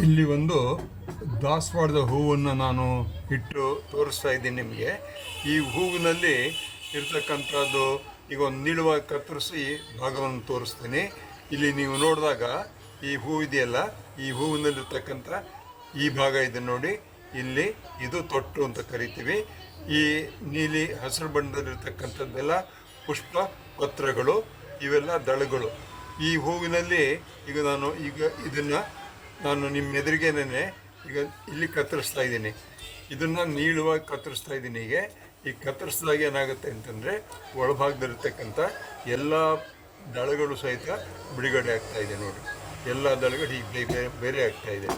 ಇಲ್ಲಿ ಒಂದು ದಾಸವಾಡದ ಹೂವನ್ನು ನಾನು ಇಟ್ಟು ತೋರಿಸ್ತಾ ಇದ್ದೀನಿ ನಿಮಗೆ. ಈ ಹೂವಿನಲ್ಲಿ ಇರ್ತಕ್ಕಂಥದ್ದು ಈಗ ಒಂದು ನಿಳುವಾಗಿ ಕತ್ತರಿಸಿ ಭಾಗವನ್ನು ತೋರಿಸ್ತೀನಿ. ಇಲ್ಲಿ ನೀವು ನೋಡಿದಾಗ ಈ ಹೂ ಇದೆಯಲ್ಲ, ಈ ಹೂವಿನಲ್ಲಿರ್ತಕ್ಕಂಥ ಈ ಭಾಗ ಇದೆ ನೋಡಿ. ಇಲ್ಲಿ ಇದು ತೊಟ್ಟು ಅಂತ ಕರಿತೀವಿ. ಈ ನೀಲಿ ಹಸಿರು ಬಣ್ಣದಲ್ಲಿರ್ತಕ್ಕಂಥದ್ದೆಲ್ಲ ಪುಷ್ಪ ಪತ್ರಗಳು, ಇವೆಲ್ಲ ದಳಗಳು. ಈ ಹೂವಿನಲ್ಲಿ ಈಗ ನಾನು ಈಗ ಇದನ್ನು ನಾನು ನಿಮ್ಮ ಎದುರಿಗೇನೆ ಈಗ ಇಲ್ಲಿ ಕತ್ತರಿಸ್ತಾ ಇದ್ದೀನಿ. ಇದನ್ನು ನೀಳುವಾಗಿ ಕತ್ತರಿಸ್ತಾ ಇದ್ದೀನಿ ಈಗ ಈ ಕತ್ತರಿಸಿದಾಗ ಏನಾಗುತ್ತೆ ಅಂತಂದರೆ ಒಳಭಾಗದಲ್ಲಿರ್ತಕ್ಕಂಥ ಎಲ್ಲ ದಳಗಳು ಸಹಿತ ಬಿಡುಗಡೆ ಆಗ್ತಾ ಇದೆ ನೋಡಿ. ಎಲ್ಲ ದಳಗಳು ಈಗ ಬೇರೆ ಬೇರೆ ಬೇರೆ ಆಗ್ತಾ ಇದೆ.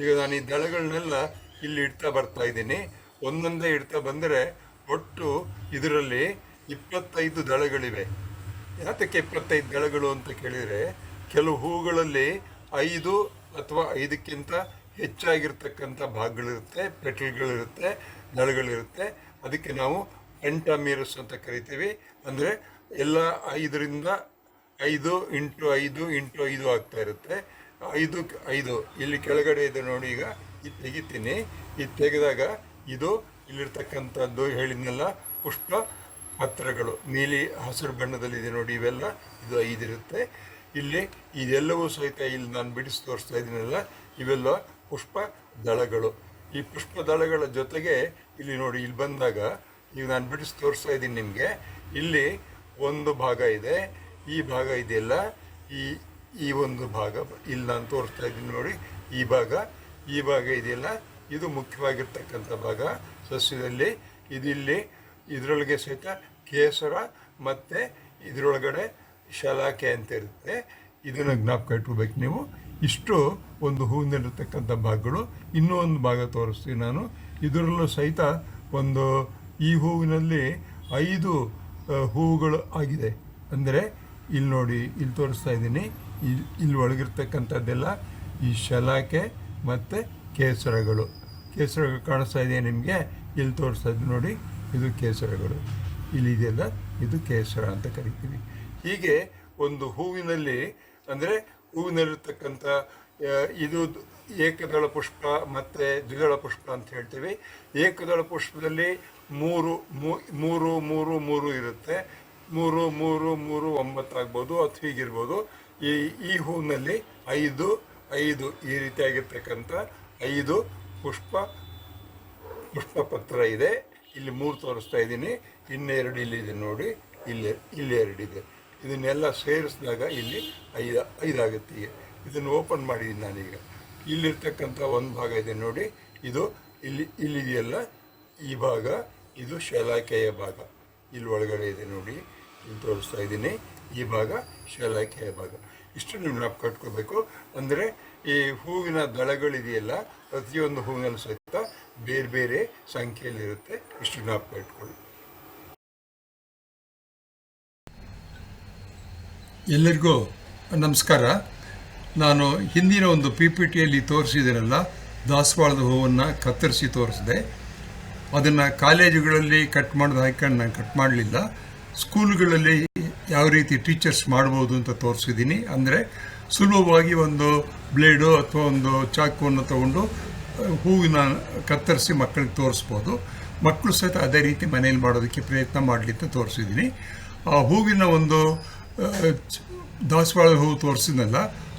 ಈಗ ನಾನು ಈ ದಳಗಳನ್ನೆಲ್ಲ ಇಲ್ಲಿ ಇಡ್ತಾ ಬರ್ತಾ ಇದ್ದೀನಿ. ಒಂದೊಂದೇ ಇಡ್ತಾ ಬಂದರೆ ಒಟ್ಟು ಇದರಲ್ಲಿ ಇಪ್ಪತ್ತೈದು ದಳಗಳಿವೆ. ಯಾತಕ್ಕೆ ಇಪ್ಪತ್ತೈದು ದಳಗಳು ಅಂತ ಕೇಳಿದರೆ, ಕೆಲವು ಹೂಗಳಲ್ಲಿ ಐದು ಅಥವಾ ಐದಕ್ಕಿಂತ ಹೆಚ್ಚಾಗಿರ್ತಕ್ಕಂಥ ಭಾಗಗಳಿರುತ್ತೆ ಪೆಟ್ರಲ್ಗಳಿರುತ್ತೆ ನಳಗಳಿರುತ್ತೆ ಅದಕ್ಕೆ ನಾವು ಎಂಟಮೀರಸ್ ಅಂತ ಕರಿತೀವಿ. ಅಂದರೆ ಎಲ್ಲ ಐದರಿಂದ ಐದು ಇಂಟು ಐದು ಇಂಟು ಐದು ಆಗ್ತಾ ಇರುತ್ತೆ. ಐದು ಐದು. ಇಲ್ಲಿ ಕೆಳಗಡೆ ಇದೆ ನೋಡಿ ಈಗ ಇದು ತೆಗಿತೀನಿ. ಇದು ತೆಗೆದಾಗ ಇದು ಇಲ್ಲಿರ್ತಕ್ಕಂಥದ್ದು ಹೇಳಿದ್ನೆಲ್ಲ, ಪುಷ್ಪ ಪತ್ರಗಳು. ನೀಲಿ ಹಸಿರು ಬಣ್ಣದಲ್ಲಿದೆ ನೋಡಿ ಇವೆಲ್ಲ. ಇದು ಐದಿರುತ್ತೆ. ಇಲ್ಲಿ ಇದೆಲ್ಲವೂ ಸಹಿತ ಇಲ್ಲಿ ನಾನು ಬಿಡಿಸಿ ತೋರಿಸ್ತಾ ಇದ್ದೀನಲ್ಲ, ಇವೆಲ್ಲ ಪುಷ್ಪ ದಳಗಳು. ಈ ಪುಷ್ಪ ದಳಗಳ ಜೊತೆಗೆ ಇಲ್ಲಿ ನೋಡಿ, ಇಲ್ಲಿ ಬಂದಾಗ ಈಗ ನಾನು ಬಿಡಿಸಿ ತೋರಿಸ್ತಾ ಇದ್ದೀನಿ ನಿಮಗೆ. ಇಲ್ಲಿ ಒಂದು ಭಾಗ ಇದೆ, ಈ ಭಾಗ ಇದೆಯಲ್ಲ, ಈ ಈ ಒಂದು ಭಾಗ ಇಲ್ಲಿ ನಾನು ತೋರಿಸ್ತಾ ಇದ್ದೀನಿ ನೋಡಿ, ಈ ಭಾಗ ಈ ಭಾಗ ಇದೆಯಲ್ಲ, ಇದು ಮುಖ್ಯವಾಗಿರ್ತಕ್ಕಂಥ ಭಾಗ. ಸಸ್ಯದಲ್ಲಿ ಇದಿಲ್ಲಿ, ಇದರೊಳಗೆ ಸಹಿತ ಕೇಸರ ಮತ್ತು ಇದರೊಳಗಡೆ ಶಲಾಕೆ ಅಂತ ಇರುತ್ತೆ. ಇದನ್ನು ಜ್ಞಾಪಕ ಇಟ್ಕೋಬೇಕು ನೀವು. ಇಷ್ಟು ಒಂದು ಹೂವಿನಲ್ಲಿರ್ತಕ್ಕಂಥ ಭಾಗಗಳು. ಇನ್ನೂ ಒಂದು ಭಾಗ ತೋರಿಸ್ತೀನಿ ನಾನು. ಇದರಲ್ಲೂ ಸಹಿತ ಒಂದು ಈ ಹೂವಿನಲ್ಲಿ ಐದು ಹೂವುಗಳು ಆಗಿದೆ. ಅಂದರೆ ಇಲ್ಲಿ ನೋಡಿ, ಇಲ್ಲಿ ತೋರಿಸ್ತಾ ಇದ್ದೀನಿ. ಇಲ್ಲಿ ಇಲ್ಲಿ ಒಳಗಿರ್ತಕ್ಕಂಥದ್ದೆಲ್ಲ ಈ ಶಲಾಕೆ ಮತ್ತು ಕೇಸರಗಳು. ಕೇಸರಗಳು ಕಾಣಿಸ್ತಾ ಇದೆ ನಿಮಗೆ? ಇಲ್ಲಿ ತೋರಿಸ್ತಾ ಇದ್ದೀನಿ ನೋಡಿ. ಇದು ಕೇಸರಗಳು. ಇಲ್ಲಿ ಇದೆಲ್ಲ ಇದು ಕೇಸರ ಅಂತ ಕರಿತೀವಿ. ಹೀಗೆ ಒಂದು ಹೂವಿನಲ್ಲಿ, ಅಂದರೆ ಹೂವಿನಲ್ಲಿರ್ತಕ್ಕಂಥ ಇದು ಏಕದಳ ಪುಷ್ಪ ಮತ್ತು ದ್ವಿದಳ ಪುಷ್ಪ ಅಂತ ಹೇಳ್ತೀವಿ. ಏಕದಳ ಪುಷ್ಪದಲ್ಲಿ ಮೂರು ಮೂರು ಮೂರು ಮೂರು ಇರುತ್ತೆ. ಮೂರು ಮೂರು ಮೂರು ಒಂಬತ್ತಾಗ್ಬೋದು ಅಥವಾ ಹೀಗಿರ್ಬೋದು. ಈ ಈ ಹೂವಿನಲ್ಲಿ ಐದು ಐದು ಈ ರೀತಿಯಾಗಿರ್ತಕ್ಕಂಥ ಐದು ಪುಷ್ಪ, ಪುಷ್ಪಪತ್ರ ಇದೆ. ಇಲ್ಲಿ ಮೂರು ತೋರಿಸ್ತಾ ಇದ್ದೀನಿ. ಇನ್ನೆರಡು ಇಲ್ಲಿದೆ ನೋಡಿ. ಇಲ್ಲಿ ಇಲ್ಲಿ ಎರಡಿದೆ ಇದನ್ನೆಲ್ಲ ಸೇರಿಸಿದಾಗ ಇಲ್ಲಿ ಐದು, ಐದಾಗುತ್ತೆ. ಈಗ ಇದನ್ನು ಓಪನ್ ಮಾಡಿದ್ದೀನಿ ನಾನೀಗ. ಇಲ್ಲಿರ್ತಕ್ಕಂಥ ಒಂದು ಭಾಗ ಇದೆ ನೋಡಿ. ಇದು ಇಲ್ಲಿ, ಇಲ್ಲಿದೆಯಲ್ಲ ಈ ಭಾಗ, ಇದು ಶಲಾಖೆಯ ಭಾಗ. ಇಲ್ಲಿ ಒಳಗಡೆ ಇದೆ ನೋಡಿ. ಇಲ್ಲಿ ತೋರಿಸ್ತಾ ಇದ್ದೀನಿ. ಈ ಭಾಗ ಶಲಾಕೆಯ ಭಾಗ. ಇಷ್ಟು ನೀವು ನಾವು ಕಟ್ಕೋಬೇಕು. ಅಂದರೆ ಈ ಹೂವಿನ ದಳಗಳಿದೆಯಲ್ಲ, ಪ್ರತಿಯೊಂದು ಹೂವಿನ ಸಹಿತ ಬೇರೆ ಬೇರೆ ಸಂಖ್ಯೆಯಲ್ಲಿರುತ್ತೆ. ಇಷ್ಟು ನಾವು ಎಲ್ಲರಿಗೂ ನಮಸ್ಕಾರ. ನಾನು ಹಿಂದಿನ ಒಂದು ಪಿ ಪಿ ಟಿಯಲ್ಲಿ ತೋರಿಸಿದ್ದೀನಲ್ಲ ದಾಸವಾಳದ ಹೂವನ್ನು ಕತ್ತರಿಸಿ ತೋರಿಸಿದೆ. ಅದನ್ನು ಕಾಲೇಜುಗಳಲ್ಲಿ ಕಟ್ ಮಾಡೋದು ಹಾಕೊಂಡು ನಾನು ಕಟ್ ಮಾಡಲಿಲ್ಲ. ಸ್ಕೂಲ್ಗಳಲ್ಲಿ ಯಾವ ರೀತಿ ಟೀಚರ್ಸ್ ಮಾಡ್ಬೋದು ಅಂತ ತೋರಿಸಿದ್ದೀನಿ ಅಂದರೆ ಸುಲಭವಾಗಿ ಒಂದು ಬ್ಲೇಡು ಅಥವಾ ಒಂದು ಚಾಕುವನ್ನು ತಗೊಂಡು ಹೂವಿನ ಕತ್ತರಿಸಿ ಮಕ್ಕಳಿಗೆ ತೋರಿಸ್ಬೋದು. ಮಕ್ಕಳು ಸಹಿತ ಅದೇ ರೀತಿ ಮನೇಲಿ ಮಾಡೋದಕ್ಕೆ ಪ್ರಯತ್ನ ಮಾಡಲಿ ಅಂತ ತೋರಿಸಿದ್ದೀನಿ ಆ ಹೂವಿನ ಒಂದು ದಾಸವಾಳ ಹೂವು ತೋರಿಸಿದ್ನಲ್ಲ,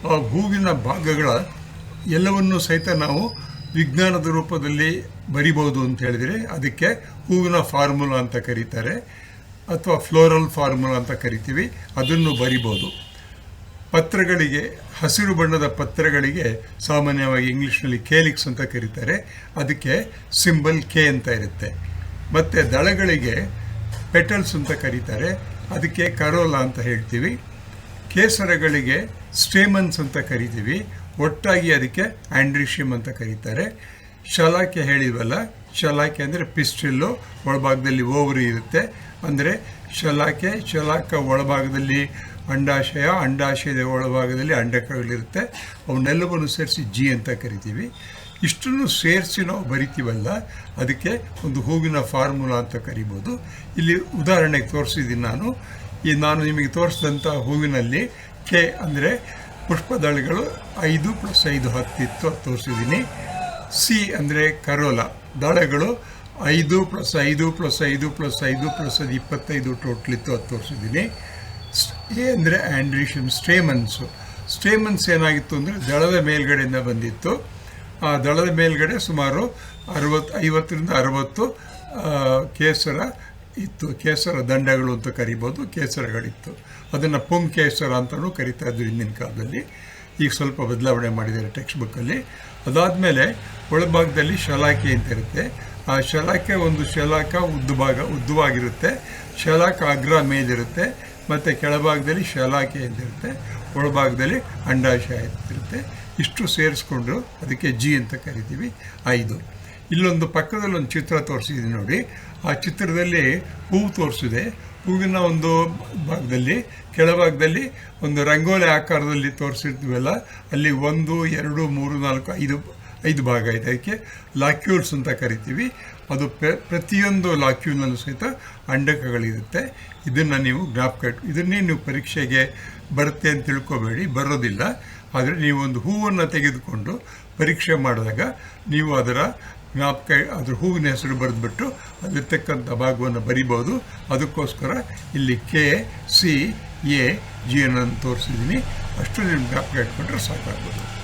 ಆ ಹೂವಿನ ಭಾಗಗಳ ಎಲ್ಲವನ್ನೂ ಸಹಿತ ನಾವು ವಿಜ್ಞಾನದ ರೂಪದಲ್ಲಿ ಬರಿಬೋದು ಅಂತ ಹೇಳಿದರೆ, ಅದಕ್ಕೆ ಹೂವಿನ ಫಾರ್ಮುಲಾ ಅಂತ ಕರೀತಾರೆ, ಅಥವಾ ಫ್ಲೋರಲ್ ಫಾರ್ಮುಲಾ ಅಂತ ಕರಿತೀವಿ, ಅದನ್ನು ಬರಿಬೋದು ಪತ್ರಗಳಿಗೆ, ಹಸಿರು ಬಣ್ಣದ ಪತ್ರಗಳಿಗೆ ಸಾಮಾನ್ಯವಾಗಿ ಇಂಗ್ಲೀಷ್ನಲ್ಲಿ ಕೇಲಿಕ್ಸ್ ಅಂತ ಕರೀತಾರೆ, ಅದಕ್ಕೆ ಸಿಂಬಲ್ ಕೆ ಅಂತ ಇರುತ್ತೆ. ಮತ್ತು ದಳಗಳಿಗೆ ಪೆಟಲ್ಸ್ ಅಂತ ಕರೀತಾರೆ ಅದಕ್ಕೆ ಕರೋಲಾ ಅಂತ ಹೇಳ್ತೀವಿ. ಕೇಸರಗಳಿಗೆ ಸ್ಟೇಮನ್ಸ್ ಅಂತ ಕರಿತೀವಿ. ಒಟ್ಟಾಗಿ ಅದಕ್ಕೆ ಆಂಡ್ರಿಷಿಯಮ್ ಅಂತ ಕರೀತಾರೆ. ಶಲಾಕೆ ಹೇಳಿದ್ವಲ್ಲ ಶಲಾಕೆ ಅಂದರೆ ಪಿಸ್ಟಿಲ್ಲು, ಒಳಭಾಗದಲ್ಲಿ ಓವರಿ ಇರುತ್ತೆ. ಅಂದರೆ ಶಲಾಕೆ ಶಲಾಕ ಒಳಭಾಗದಲ್ಲಿ ಅಂಡಾಶಯ, ಅಂಡಾಶಯದ ಒಳಭಾಗದಲ್ಲಿ ಅಂಡಕಗಳಿರುತ್ತೆ ಅವನ್ನೆಲ್ಲವನ್ನು ಸೇರಿಸಿ ಜಿ ಅಂತ ಕರಿತೀವಿ. ಇಷ್ಟನ್ನು ಸೇರಿಸಿ ನಾವು ಬರಿತೀವಲ್ಲ, ಅದಕ್ಕೆ ಒಂದು ಹೂವಿನ ಫಾರ್ಮುಲಾ ಅಂತ ಕರಿಬೋದು. ಇಲ್ಲಿ ಉದಾಹರಣೆಗೆ ತೋರಿಸಿದ್ದೀನಿ ನಾನು. ಈ ನಾನು ನಿಮಗೆ ತೋರಿಸಿದಂಥ ಹೂವಿನಲ್ಲಿ ಕೆ ಅಂದರೆ ಪುಷ್ಪದಳಗಳು ಐದು ಪ್ಲಸ್ ಐದು ಹತ್ತಿತ್ತು ತೋರಿಸಿದ್ದೀನಿ. ಸಿ ಅಂದರೆ ಕರೋಲ, ದಳಗಳು ಐದು ಪ್ಲಸ್ ಐದು ಪ್ಲಸ್ ಐದು ಪ್ಲಸ್ ಐದು ಪ್ಲಸ್ ಅದು ಇಪ್ಪತ್ತೈದು ಟೋಟ್ಲ್ ಇತ್ತು ಅದು ತೋರಿಸಿದ್ದೀನಿ. ಎ ಅಂದರೆ ಆ್ಯಂಡ್ರಿಷನ್ ಸ್ಟೇಮನ್ಸು. ಸ್ಟೇಮನ್ಸ್ ಏನಾಗಿತ್ತು ಅಂದರೆ ದಳದ ಮೇಲ್ಗಡೆಯಿಂದ ಬಂದಿತ್ತು. ಆ ದಳದ ಮೇಲ್ಗಡೆ ಸುಮಾರು ಅರವತ್ತು ಐವತ್ತರಿಂದ ಅರವತ್ತು ಕೇಸರ ಇತ್ತು. ಕೇಸರ ದಂಡಗಳು ಅಂತ ಕರಿಬೋದು, ಕೇಸರಗಳಿತ್ತು. ಅದನ್ನು ಪುಂಗ್ ಕೇಸರ ಅಂತಲೂ ಕರಿತಾ ಇದ್ರು ಹಿಂದಿನ ಕಾಲದಲ್ಲಿ. ಈಗ ಸ್ವಲ್ಪ ಬದಲಾವಣೆ ಮಾಡಿದ್ದಾರೆ ಟೆಕ್ಸ್ಟ್ ಬುಕ್ಕಲ್ಲಿ ಅದಾದಮೇಲೆ ಒಳಭಾಗದಲ್ಲಿ ಶಲಾಕೆ ಅಂತ ಇರುತ್ತೆ. ಆ ಶಲಾಕೆ ಒಂದು ಶಲಾಕ ಉದ್ದ ಭಾಗ ಉದ್ದವಾಗಿರುತ್ತೆ. ಶಲಾಕ ಅಗ್ರ ಮೇಲಿರುತ್ತೆ. ಮತ್ತು ಕೆಳಭಾಗದಲ್ಲಿ ಶಲಾಕೆ ಅಂತಿರುತ್ತೆ ಒಳಭಾಗದಲ್ಲಿ ಅಂಡಾಶಯ ಇರುತ್ತೆ. ಇಷ್ಟು ಸೇರಿಸ್ಕೊಂಡು ಅದಕ್ಕೆ ಜಿ ಅಂತ ಕರಿತೀವಿ, ಐದು. ಇಲ್ಲೊಂದು ಪಕ್ಕದಲ್ಲಿ ಒಂದು ಚಿತ್ರ ತೋರಿಸಿದ್ದೀನಿ ನೋಡಿ. ಆ ಚಿತ್ರದಲ್ಲಿ ಹೂವು ತೋರಿಸಿದೆ. ಹೂವಿನ ಒಂದು ಭಾಗದಲ್ಲಿ, ಕೆಳಭಾಗದಲ್ಲಿ ಒಂದು ರಂಗೋಲಿ ಆಕಾರದಲ್ಲಿ ತೋರಿಸಿರ್ತೀವಲ್ಲ ಅಲ್ಲಿ ಒಂದು, ಎರಡು, ಮೂರು, ನಾಲ್ಕು, ಐದು ಐದು ಭಾಗ ಇದೆ. ಅದಕ್ಕೆ ಲಾಕ್ಯೂಲ್ಸ್ ಅಂತ ಕರಿತೀವಿ. ಅದು ಪ್ರ- ಪ್ರತಿಯೊಂದು ಲಾಕ್ಯೂನಲ್ಲೂ ಸಹಿತ ಅಂಡಕಗಳಿರುತ್ತೆ. ಇದನ್ನು ನೀವು ಜ್ಞಾಪಕ ಕಟ್, ಇದನ್ನೇ ನೀವು ಪರೀಕ್ಷೆಗೆ ಬರುತ್ತೆ ಅಂತ ತಿಳ್ಕೊಬೇಡಿ, ಬರೋದಿಲ್ಲ. ಆದರೆ ನೀವು ಒಂದು ಹೂವನ್ನು ತೆಗೆದುಕೊಂಡು ಪರೀಕ್ಷೆ ಮಾಡಿದಾಗ ನೀವು ಅದರ ಜ್ಞಾಪಕ ಅದ್ರ ಹೂವಿನ ಹೆಸರು ಬರೆದ್ಬಿಟ್ಟು ಅಲ್ಲಿರ್ತಕ್ಕಂಥ ಭಾಗವನ್ನು ಬರಿಬೋದು. ಅದಕ್ಕೋಸ್ಕರ ಇಲ್ಲಿ ಕೆ, ಸಿ, ಎ, ಜಿ ಅನ್ನು ತೋರಿಸಿದ್ದೀನಿ. ಅಷ್ಟು ನೀವು ಜ್ಞಾಪಕ ಇಟ್ಕೊಂಡ್ರೆ ಸಾಕಾಗ್ಬೋದು.